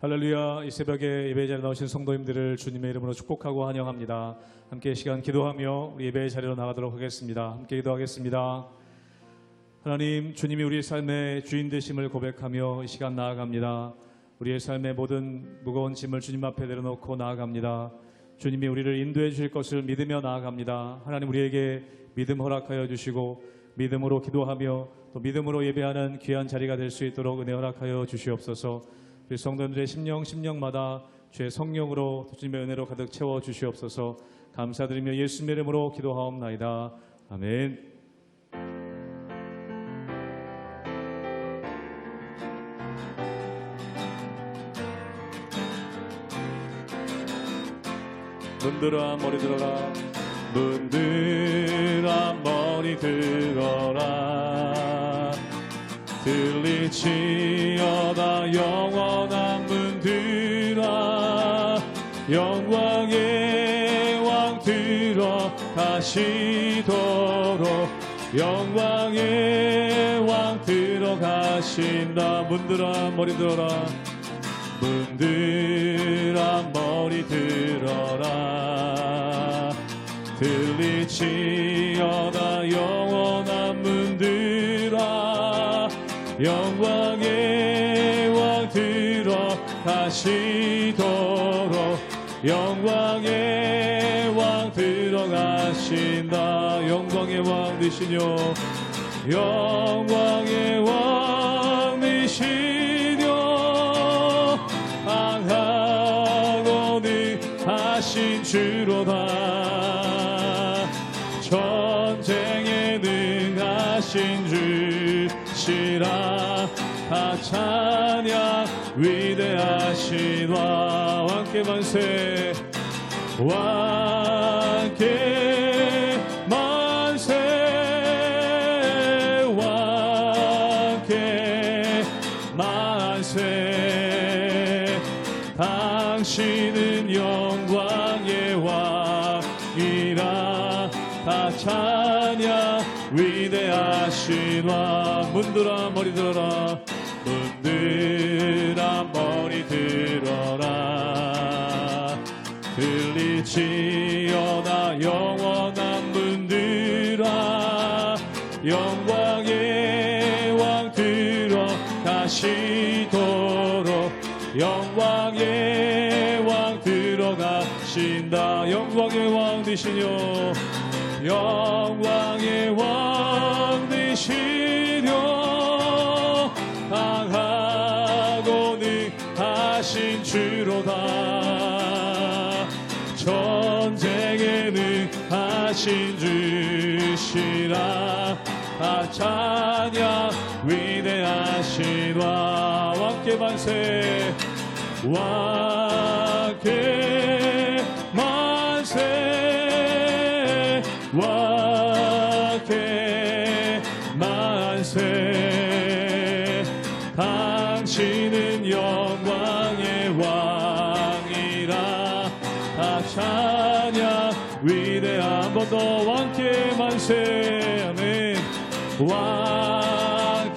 할렐루야 이 새벽에 예배 자리에 나오신 성도님들을 주님의 이름으로 축복하고 환영합니다. 함께 이 시간 기도하며 우리 예배 자리로 나가도록 하겠습니다. 함께 기도하겠습니다. 하나님 주님이 우리 삶의 주인 되심을 고백하며 이 시간 나아갑니다. 우리의 삶의 모든 무거운 짐을 주님 앞에 내려놓고 나아갑니다. 주님이 우리를 인도해 주실 것을 믿으며 나아갑니다. 하나님 우리에게 믿음 허락하여 주시고 믿음으로 기도하며 또 믿음으로 예배하는 귀한 자리가 될 수 있도록 은혜 허락하여 주시옵소서. 우리 성도들의 심령 심령마다 주의 성령으로 주님의 은혜로 가득 채워 주시옵소서. 감사드리며 예수님의 이름으로 기도하옵나이다. 아멘. 문들아 머리 들어라 문들아 머리 들어라 들리지어다 영원한 문들아 영광의 왕 들어 가시도록. 영광의 왕 들어가신다. 문들아 머리 들어라. 문들아 머리 들어라. 들리지어 영광의 왕 들어가시도록. 영광의 왕 들어가신다. 영광의 왕 되시뇨. 영광의 함께 만세 왕께 만세 왕께 만세. 당신은 영광의 왕이라 다 찬양 위대하신 왕. 문들아 머리 들어라 들어가신다. 영광의 왕 되시뇨. 영광의 왕 되시뇨. 강하고 능하신 주로다. 전쟁에 능하신 주시라. 다 찬양 위대하신 왕 왕께 만세. 왕께 더 왕께 만세 아멘 왕께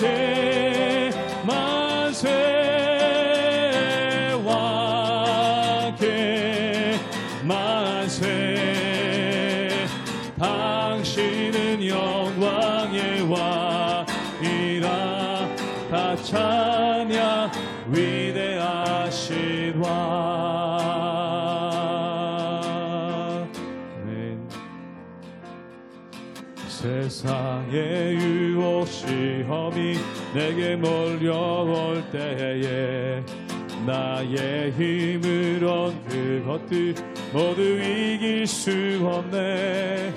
만세 왕께 만세. 당신은 영광의 왕이라 다 찬양 위대하신 왕 세상의 유혹 시험이 내게 몰려올 때에 나의 힘으론 그것들 모두 이길 수 없네.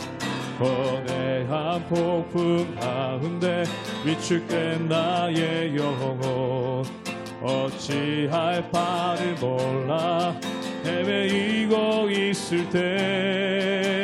거대한 폭풍 가운데 위축된 나의 영혼 어찌할 바를 몰라. 헤매이고 있을 때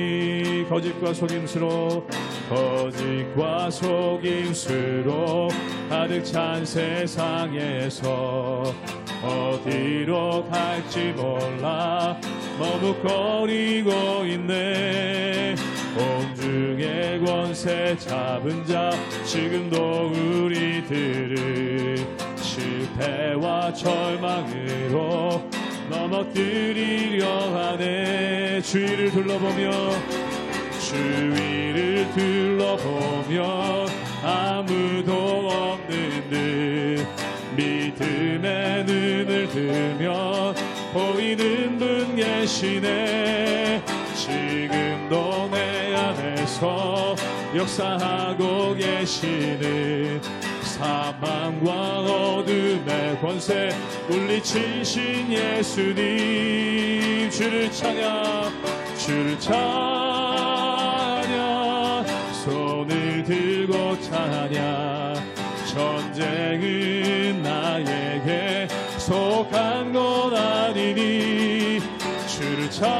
거짓과 속임수로 거짓과 속임수로 가득 찬 세상에서 어디로 갈지 몰라. 머뭇거리고 있네. 공중의 권세 잡은 자 지금도 우리들을 실패와 절망으로 넘어뜨리려 하네. 주위를 둘러보며 주위를 둘러보며 아무도 없는 듯 믿음의 눈을 들면 보이는 분 계시네. 지금도 내 안에서 역사하고 계시는 사망과 어둠의 권세 물리치신 예수님 주를 찬양 주를 찬양 찬양 전쟁은 나에게 속한 것 아니니 주를 찬양.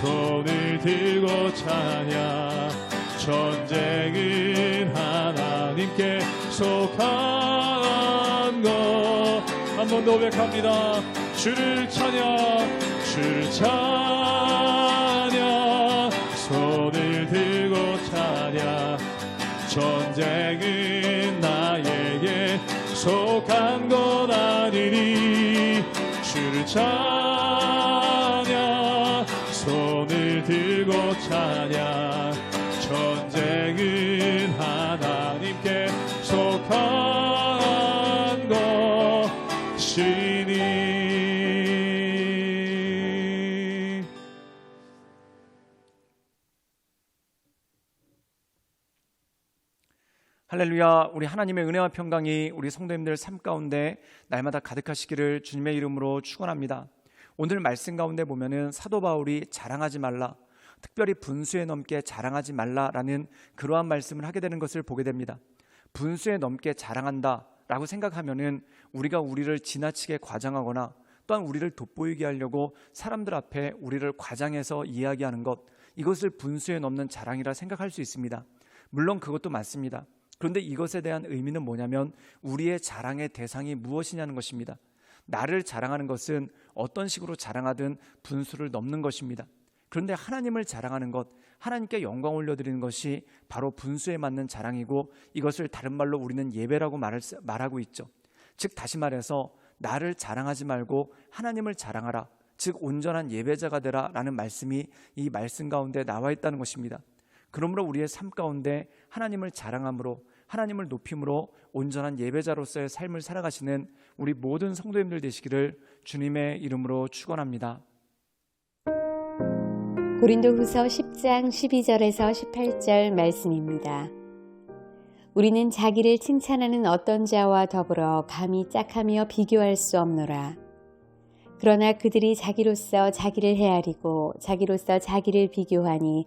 손을 들고 찬양. 전쟁은 하나님께 속한 것 한 번 더 고백합니다. 주를 찬양. 주를 찬양 전쟁은 나에게 속한 것 아니니 주를 찬 할렐루야, 우리 하나님의 은혜와 평강이 우리 성도님들 삶 가운데 날마다 가득하시기를 주님의 이름으로 축원합니다. 오늘 말씀 가운데 보면은 사도 바울이 자랑하지 말라, 특별히 분수에 넘게 자랑하지 말라라는 그러한 말씀을 하게 되는 것을 보게 됩니다. 분수에 넘게 자랑한다라고 생각하면은 우리가 우리를 지나치게 과장하거나 또한 우리를 돋보이게 하려고 사람들 앞에 우리를 과장해서 이야기하는 것 이것을 분수에 넘는 자랑이라 생각할 수 있습니다. 물론 그것도 맞습니다. 그런데 이것에 대한 의미는 뭐냐면 우리의 자랑의 대상이 무엇이냐는 것입니다. 나를 자랑하는 것은 어떤 식으로 자랑하든 분수를 넘는 것입니다. 그런데 하나님을 자랑하는 것, 하나님께 영광 올려드리는 것이 바로 분수에 맞는 자랑이고 이것을 다른 말로 우리는 예배라고 말을, 말하고 있죠. 즉 다시 말해서 나를 자랑하지 말고 하나님을 자랑하라. 즉 온전한 예배자가 되라 라는 말씀이 이 말씀 가운데 나와 있다는 것입니다. 그러므로 우리의 삶 가운데 하나님을 자랑함으로 하나님을 높임으로 온전한 예배자로서의 삶을 살아가시는 우리 모든 성도님들 되시기를 주님의 이름으로 축원합니다. 고린도후서 10장 12절에서 18절 말씀입니다. 우리는 자기를 칭찬하는 어떤 자와 더불어 감히 짝하며 비교할 수 없노라. 그러나 그들이 자기로서 자기를 헤아리고 자기로서 자기를 비교하니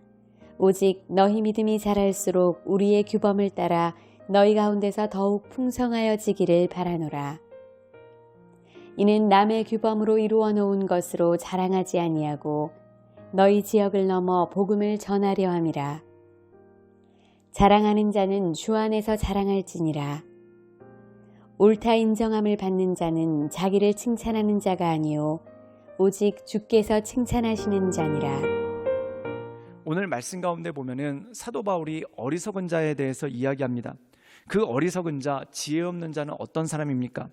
오직 너희 믿음이 자랄수록 우리의 규범을 따라 너희 가운데서 더욱 풍성하여지기를 바라노라. 이는 남의 규범으로 이루어 놓은 것으로 자랑하지 아니하고 너희 지역을 넘어 복음을 전하려 함이라. 자랑하는 자는 주 안에서 자랑할지니라. 옳다 인정함을 받는 자는 자기를 칭찬하는 자가 아니요 오직 주께서 칭찬하시는 자니라. 오늘 말씀 가운데 보면은 사도 바울이 어리석은 자에 대해서 이야기합니다. 그 어리석은 자, 지혜 없는 자는 어떤 사람입니까?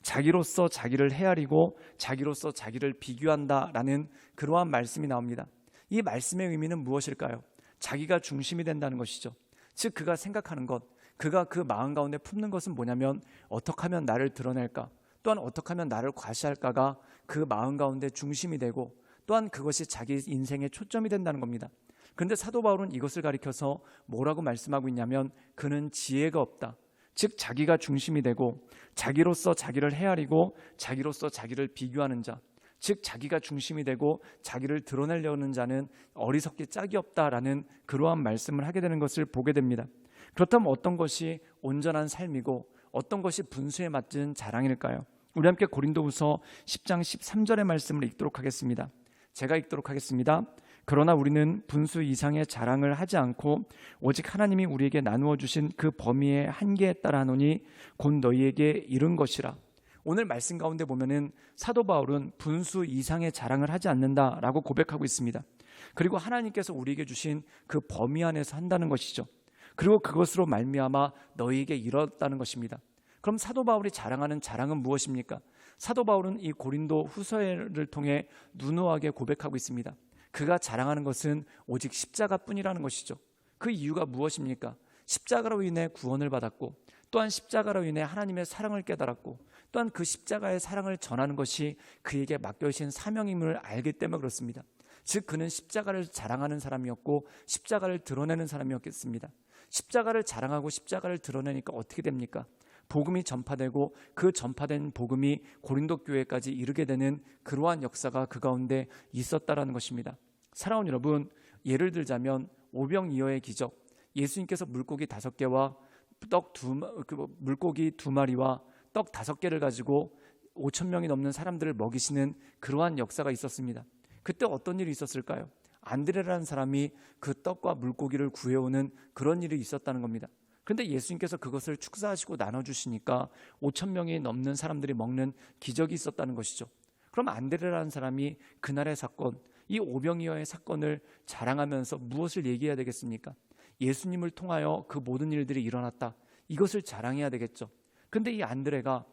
자기로서 자기를 헤아리고 자기로서 자기를 비교한다라는 그러한 말씀이 나옵니다. 이 말씀의 의미는 무엇일까요? 자기가 중심이 된다는 것이죠. 즉 그가 생각하는 것, 그가 그 마음 가운데 품는 것은 뭐냐면 어떻게 하면 나를 드러낼까? 또한 어떻게 하면 나를 과시할까가 그 마음 가운데 중심이 되고 또한 그것이 자기 인생의 초점이 된다는 겁니다. 그런데 사도 바울은 이것을 가리켜서 뭐라고 말씀하고 있냐면 그는 지혜가 없다. 즉 자기가 중심이 되고 자기로서 자기를 헤아리고 자기로서 자기를 비교하는 자. 즉 자기가 중심이 되고 자기를 드러내려는 자는 어리석기 짝이 없다라는 그러한 말씀을 하게 되는 것을 보게 됩니다. 그렇다면 어떤 것이 온전한 삶이고 어떤 것이 분수에 맞는 자랑일까요? 우리 함께 고린도후서 10장 13절의 말씀을 읽도록 하겠습니다. 제가 읽도록 하겠습니다. 그러나 우리는 분수 이상의 자랑을 하지 않고 오직 하나님이 우리에게 나누어 주신 그 범위의 한계에 따라 하노니 곧 너희에게 이른 것이라. 오늘 말씀 가운데 보면은 사도 바울은 분수 이상의 자랑을 하지 않는다라고 고백하고 있습니다. 그리고 하나님께서 우리에게 주신 그 범위 안에서 한다는 것이죠. 그리고 그것으로 말미암아 너희에게 이뤘다는 것입니다. 그럼 사도 바울이 자랑하는 자랑은 무엇입니까? 사도 바울은 이 고린도 후서를 통해 누누하게 고백하고 있습니다. 그가 자랑하는 것은 오직 십자가뿐이라는 것이죠. 그 이유가 무엇입니까? 십자가로 인해 구원을 받았고 또한 십자가로 인해 하나님의 사랑을 깨달았고 또한 그 십자가의 사랑을 전하는 것이 그에게 맡겨진 사명임을 알기 때문에 그렇습니다. 즉 그는 십자가를 자랑하는 사람이었고 십자가를 드러내는 사람이었겠습니다. 십자가를 자랑하고 십자가를 드러내니까 어떻게 됩니까? 복음이 전파되고 그 전파된 복음이 고린도 교회까지 이르게 되는 그러한 역사가 그 가운데 있었다라는 것입니다. 사랑하는 여러분, 예를 들자면 오병이어의 기적, 예수님께서 물고기 다섯 개와 떡두 그 물고기 두 마리와 떡 다섯 개를 가지고 5천 명이 넘는 사람들을 먹이시는 그러한 역사가 있었습니다. 그때 어떤 일이 있었을까요? 안드레라는 사람이 그 떡과 물고기를 구해오는 그런 일이 있었다는 겁니다. 그런데 예수님께서 그것을 축사하시고 나눠주시니까 5천 명이 넘는 사람들이 먹는 기적이 있었다는 것이죠. 그럼 안드레라는 사람이 그날의 사건, 이 오병이어의 사건을 자랑하면서 무엇을 얘기해야 되겠습니까? 예수님을 통하여 그 모든 일들이 일어났다. 이것을 자랑해야 되겠죠. 근데 이 안드레가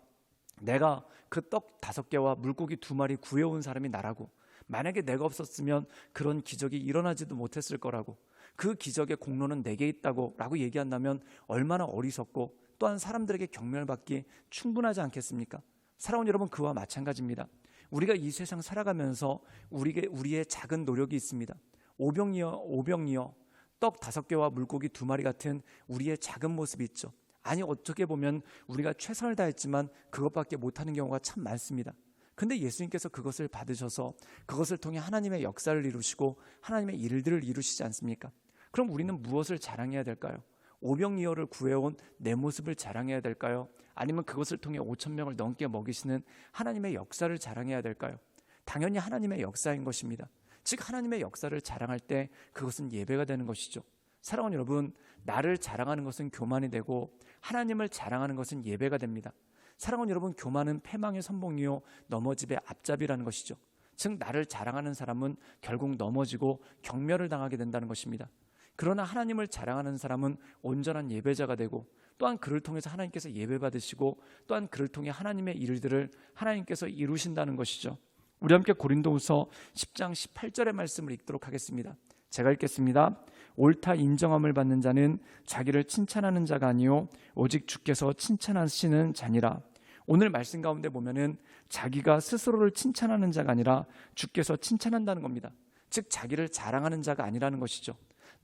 내가 그 떡 다섯 개와 물고기 두 마리 구해온 사람이 나라고 만약에 내가 없었으면 그런 기적이 일어나지도 못했을 거라고 그 기적의 공로는 내게 있다고 라고 얘기한다면 얼마나 어리석고 또한 사람들에게 경멸받기 충분하지 않겠습니까? 사랑하는 여러분 그와 마찬가지입니다. 우리가 이 세상 살아가면서 우리의, 우리의 작은 노력이 있습니다. 오병이어 오병이어 떡 다섯 개와 물고기 두 마리 같은 우리의 작은 모습이 있죠. 아니 어떻게 보면 우리가 최선을 다했지만 그것밖에 못하는 경우가 참 많습니다. 근데 예수님께서 그것을 받으셔서 그것을 통해 하나님의 역사를 이루시고 하나님의 일들을 이루시지 않습니까? 그럼 우리는 무엇을 자랑해야 될까요? 오병이어를 구해온 내 모습을 자랑해야 될까요? 아니면 그것을 통해 5천 명을 넘게 먹이시는 하나님의 역사를 자랑해야 될까요? 당연히 하나님의 역사인 것입니다. 즉 하나님의 역사를 자랑할 때 그것은 예배가 되는 것이죠. 사랑하는 여러분, 나를 자랑하는 것은 교만이 되고 하나님을 자랑하는 것은 예배가 됩니다. 사랑하는 여러분, 교만은 패망의 선봉이요 넘어집의 앞잡이라는 것이죠. 즉 나를 자랑하는 사람은 결국 넘어지고 경멸을 당하게 된다는 것입니다. 그러나 하나님을 자랑하는 사람은 온전한 예배자가 되고 또한 그를 통해서 하나님께서 예배받으시고 또한 그를 통해 하나님의 일들을 하나님께서 이루신다는 것이죠. 우리 함께 고린도후서 10장 18절의 말씀을 읽도록 하겠습니다. 제가 읽겠습니다. 옳다 인정함을 받는 자는 자기를 칭찬하는 자가 아니요 오직 주께서 칭찬하시는 자니라. 오늘 말씀 가운데 보면은 자기가 스스로를 칭찬하는 자가 아니라 주께서 칭찬한다는 겁니다. 즉 자기를 자랑하는 자가 아니라는 것이죠.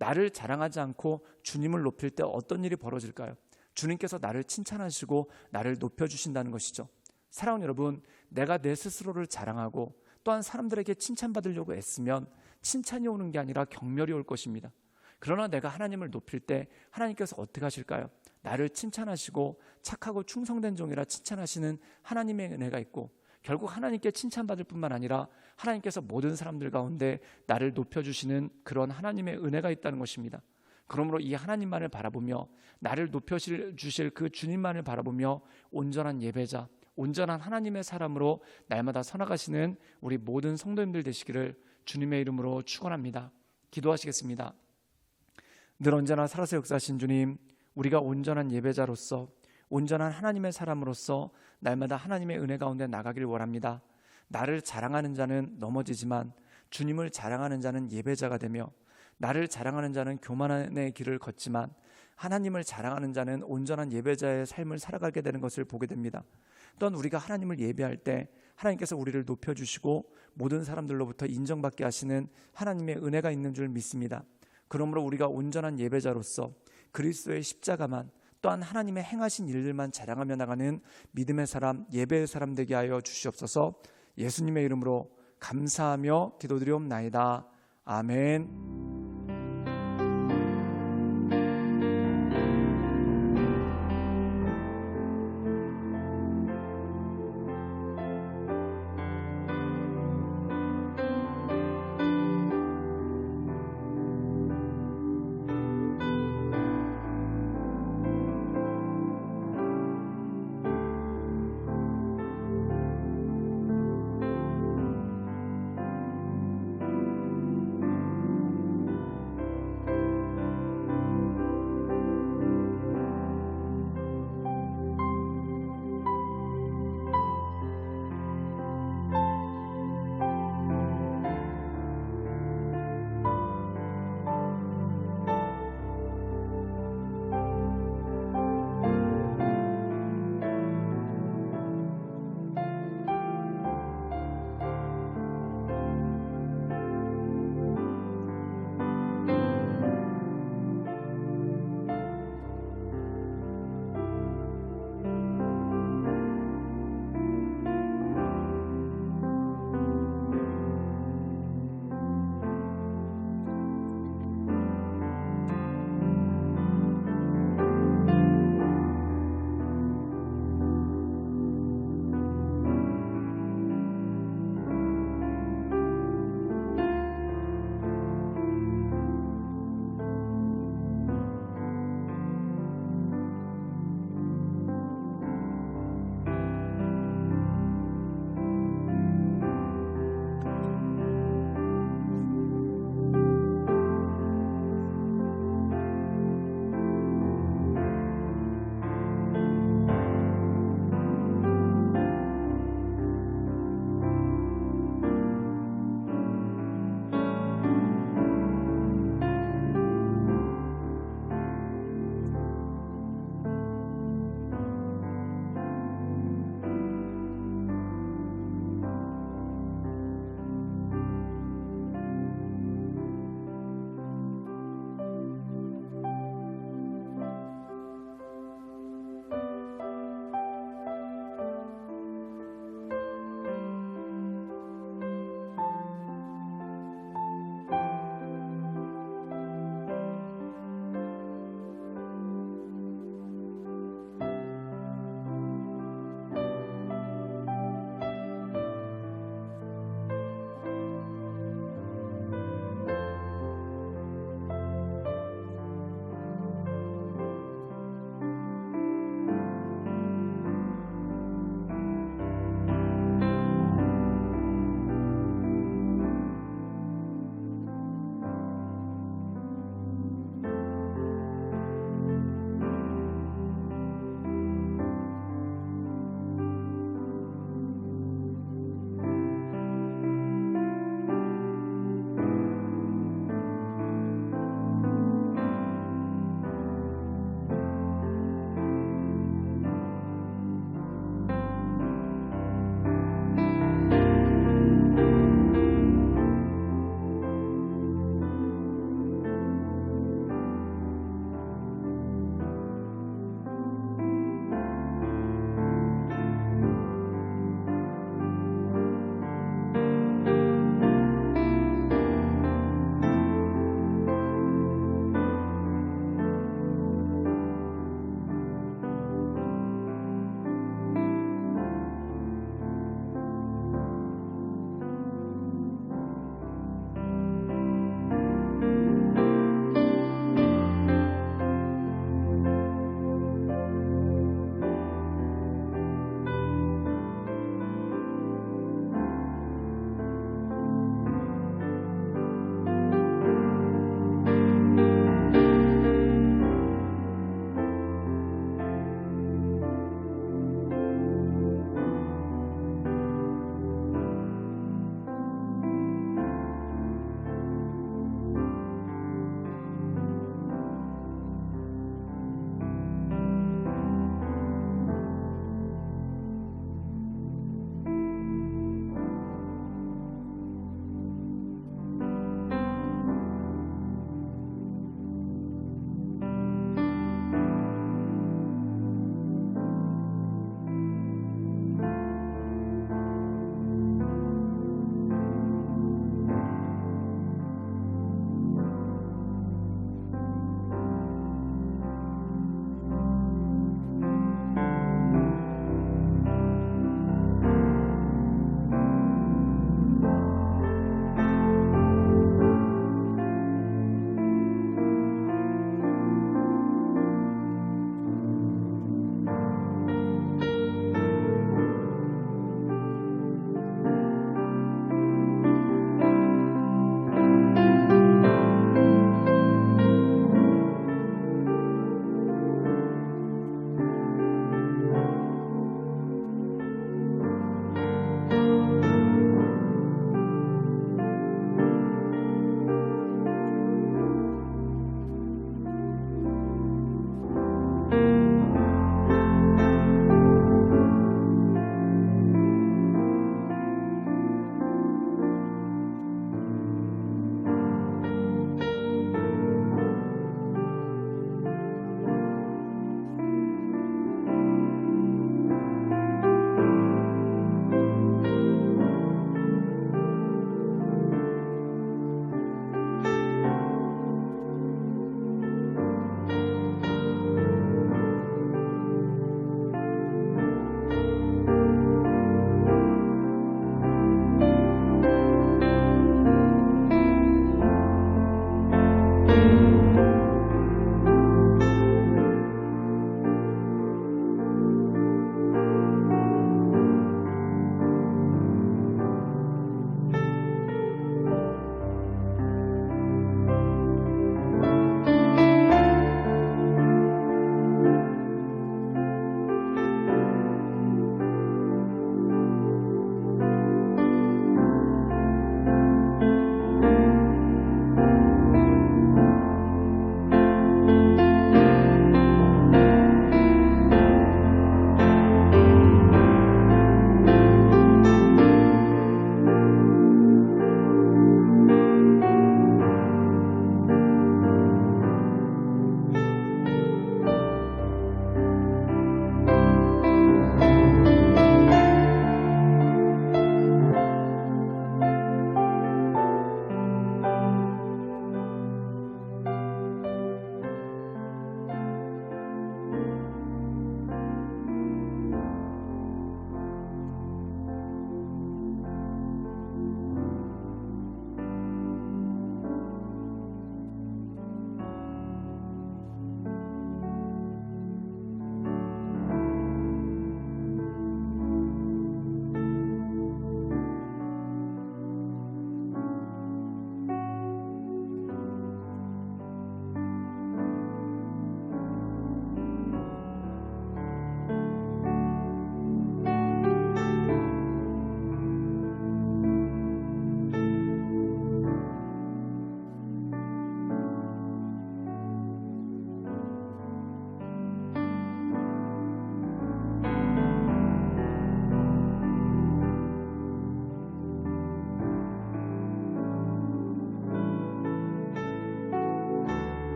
나를 자랑하지 않고 주님을 높일 때 어떤 일이 벌어질까요? 주님께서 나를 칭찬하시고 나를 높여주신다는 것이죠. 사랑하는 여러분, 내가 내 스스로를 자랑하고 또한 사람들에게 칭찬받으려고 애쓰면 칭찬이 오는 게 아니라 경멸이 올 것입니다. 그러나 내가 하나님을 높일 때 하나님께서 어떻게 하실까요? 나를 칭찬하시고 착하고 충성된 종이라 칭찬하시는 하나님의 은혜가 있고 결국 하나님께 칭찬받을 뿐만 아니라 하나님께서 모든 사람들 가운데 나를 높여주시는 그런 하나님의 은혜가 있다는 것입니다. 그러므로 이 하나님만을 바라보며 나를 높여주실 그 주님만을 바라보며 온전한 예배자, 온전한 하나님의 사람으로 날마다 서나가시는 우리 모든 성도님들 되시기를 주님의 이름으로 축원합니다. 기도하시겠습니다. 늘 언제나 살아서 역사하신 주님, 우리가 온전한 예배자로서 온전한 하나님의 사람으로서 날마다 하나님의 은혜 가운데 나가길 원합니다. 나를 자랑하는 자는 넘어지지만 주님을 자랑하는 자는 예배자가 되며 나를 자랑하는 자는 교만의 길을 걷지만 하나님을 자랑하는 자는 온전한 예배자의 삶을 살아가게 되는 것을 보게 됩니다. 또한 우리가 하나님을 예배할 때 하나님께서 우리를 높여주시고 모든 사람들로부터 인정받게 하시는 하나님의 은혜가 있는 줄 믿습니다. 그러므로 우리가 온전한 예배자로서 그리스도의 십자가만 또한 하나님의 행하신 일들만 자랑하며 나가는 믿음의 사람, 예배의 사람 되게 하여 주시옵소서 예수님의 이름으로 감사하며 기도드리옵나이다. 아멘.